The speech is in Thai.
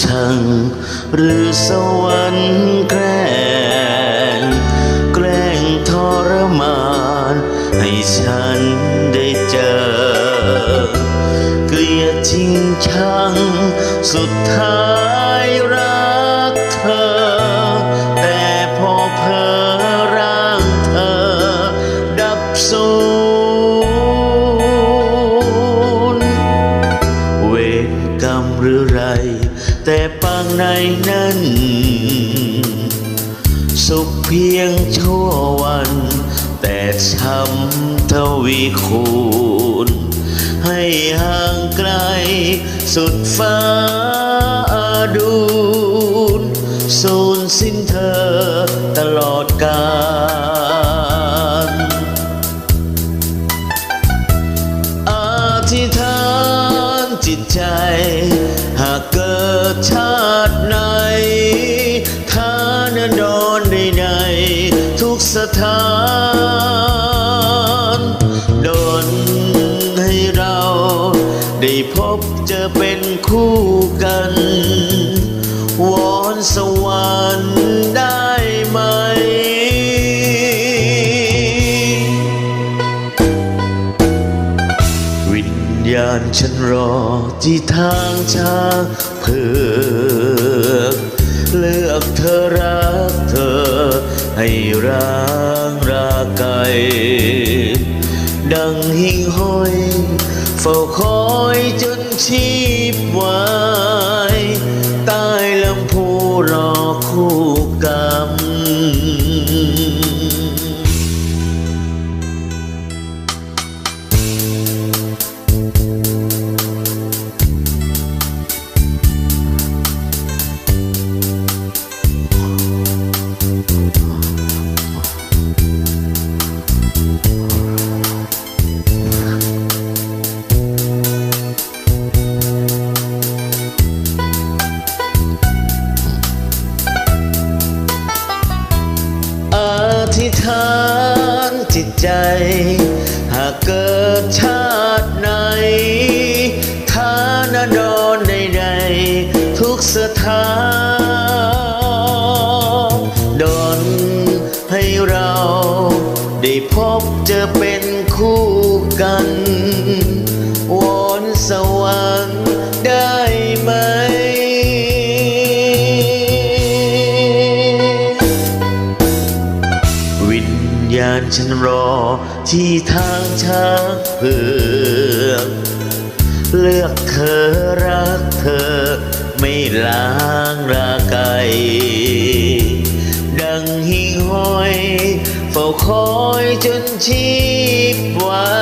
ชัง หรือสวรรค์แกล้งแกล้งทรมาน ให้ฉันได้เจอ เกลียดจริงชัง สุดท้ายรักเธอ แต่พอเพอร่างเธอ ดับสูญ รือไร แต่ปางในนั้น สุขเพียงชั่ววัน แต่ช้ำทวีคูณ ให้ห่างไกล สุดฟ้าดูนสุ หากเกิดชาติไหนฐานดอนใดๆทุกสถานดนให้เราได้พบเจอเป็นคู่กัน วอนสวรรค์ได้ไหม ญาณฉันรอที่ทางช้างเผือกเลือกเธอรักเธอ ให้ร้างราไกลดังหิ่งห้อยเฝ้าคอยจนชีพวายใต้ลำพูรอคู่กรรม ฐานจิตใจ หากเกิดชาติไหนฐานดอนใดๆทุกสถานดอนให้เราได้พบเจอเป็นคู่กันานฉันรอที่ทางช้างเผือกเลือกเธอรักเธอ ไม่ล้างราไกดังหิ่งห้อย เฝ้าคอยจนชีพวัน